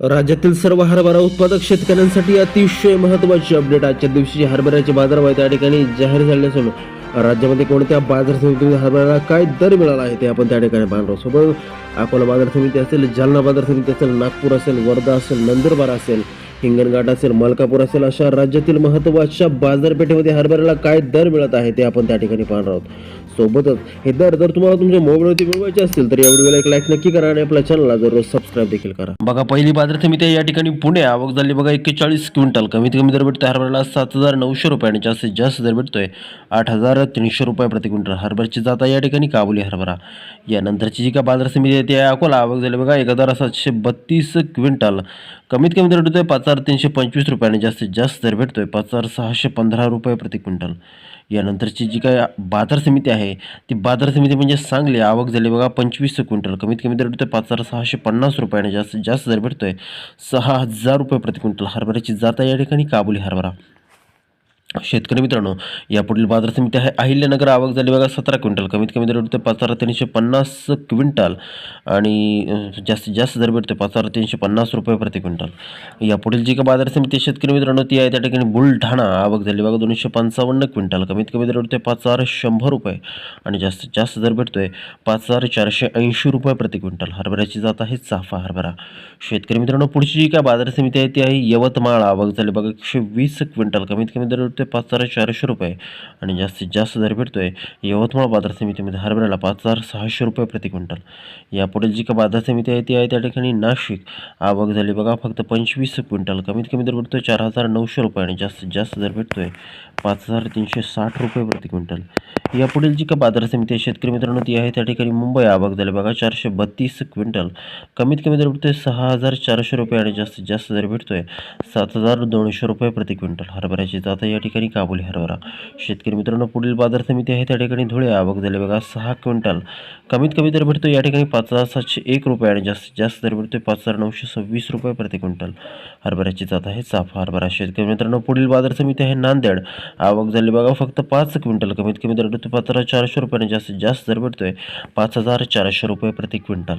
राज्यातील सर्व हरभरा उत्पादक शेतकऱ्यांसाठी अतिशय महत्त्वाची अपडेट आजच्या दिवशी हरभऱ्याचे बाजारभाव त्या ठिकाणी जाहीर झाले असून राज्यामध्ये कोणत्या बाजार समितीमध्ये हरभऱ्याला काय दर मिळाला आहे ते आपण त्या ठिकाणी पाहणार आहोत. सोबत अकोला बाजार समिती असेल जालना बाजार समिती असेल नागपूर असेल वर्धा असेल नंदुरबार असेल हिंगणघाट असेल मलकापूर असेल अशा राज्यातील महत्त्वाच्या बाजारपेठेमध्ये हरभऱ्याला काय दर मिळत आहे ते आपण त्या ठिकाणी पाहणार आहोत. सोबतच हे दर जर तुम्हाला तुमच्या मोबाईलवरती मिळवायचे असतील तर या व्हिडिओला एक लाईक नक्की करा आणि आपल्या चॅनलला जरूर सबस्क्राईब देखील करा. बघा पहिली बाजार समिती या ठिकाणी पुणे आवक झाली बघा एक्केचाळीस क्विंटल. कमीत कमी दर भेटतोय हरभऱ्याला सात हजार नऊशे रुपये आणि जास्तीत जास्त दर भेटतोय आठ हजार तीनशे रुपये प्रति क्विंटल. हरभऱ्याची जात आहे या ठिकाणी काबुली हरभरा. यानंतरची जी का बाजार समिती आहे ती आहे अकोला. आवक झाली बघा एक हजार सातशे बत्तीस क्विंटल. कमीत कमी दर भेटतोय पाच हजार तीनशे पंचवीस रुपयाने जास्तीत जास्त दर भेटतो आहे पाच हजार सहाशे पंधरा रुपये प्रति क्विंटल. यानंतरची जी काय बाजार समिती आहे ती बाजार समिती म्हणजे सांगली. आवक झाली बघा पंचवीस क्विंटल. कमीत कमी दर आहे पाच हजार सहाशे पन्नास रुपयाने जास्तीत जास्त दर भेटतो आहे सहा हजार रुपये प्रति क्विंटल. हरभऱ्याची जात आहे या ठिकाणी काबुली हरभरा. शेतकरी मित्रांनो यापुढील बाजार समिती आहे अहिल्यानगर आवक झाली बघा सतरा क्विंटल. कमीत कमी दर भेटते पाच हजार तीनशे पन्नास क्विंटल. आणि जास्तीत जास्त दर भेटते पाच हजार तीनशे पन्नास रुपये प्रति क्विंटल. यापुढील जी का बाजार समिती आहे, शेतकरी मित्रांनो ती आहे त्या ठिकाणी बुलढाणा. आवक झाली बघा दोनशे पंचावन्न क्विंटल. कमीत कमी दर भेटते पाच हजार शंभर रुपये. आणि जास्तीत जास्त दर भेटतोय पाच हजार चारशे ऐंशी रुपये प्रति क्विंटल. हरभऱ्याची जात आहे चाफा हरभरा. शेतकरी मित्रांनो पुढची जी काय बाजार समिती आहे ती आहे यवतमाळ. आवक झाली बघा एकशे वीस क्विंटल. कमीत कमी दर भेटतोय पाच हजार चारशे रुपये. आणि जास्तीत जास्त दर भेटतो आहे यवतमाळ बाजार समितीमध्ये हरभऱ्याला पाच हजार सहाशे रुपये प्रति क्विंटल. यापुढील जी का बाजार समिती आहे ती आहे त्या ठिकाणी नाशिक. आवक झाली बघा फक्त पंचवीस क्विंटल. कमीत कमी दर भेटतोय चार हजार नऊशे रुपये आणि जास्तीत जास्त दर भेटतोय पाच हजार तीनशे साठ रुपये प्रति क्विंटल. यापुढील जी का बाजार समिती आहे शेतकरी मित्रांनो ती आहे त्या ठिकाणी मुंबई आवक झाली बघा चारशे बत्तीस क्विंटल. कमीत कमी दर भेटतोय सहा हजार चारशे रुपये आणि जास्तीत जास्त दर भेटतोय सात हजार दोनशे रुपये प्रति क्विंटल. हरभऱ्याची जात आहे या ठिकाणी ठिकाणी काबुली हरभरा. शेतकरी मित्रांनो पुढील बाजार समिती आहे. त्या ठिकाणी धुळे आवक झाली. बघा सहा क्विंटल. कमीत कमी दर भेटतो या ठिकाणी पाच हजार सातशे एक रुपये आणि जास्तीत जास्त दर भेटतोय पाच हजार नऊशे सव्वीस रुपये प्रति क्विंटल. हरभऱ्याची जात आहे चाफा हरभरा. शेतकरी मित्रांनो पुढील बाजार समिती आहे नांदेड. आवक झाली. बघा फक्त पाच क्विंटल. कमीत कमी दर भेटतो पाच हजार चारशे रुपये आणि जास्तीत जास्त दर भेटतोय पाच हजार चारशे रुपये प्रति क्विंटल.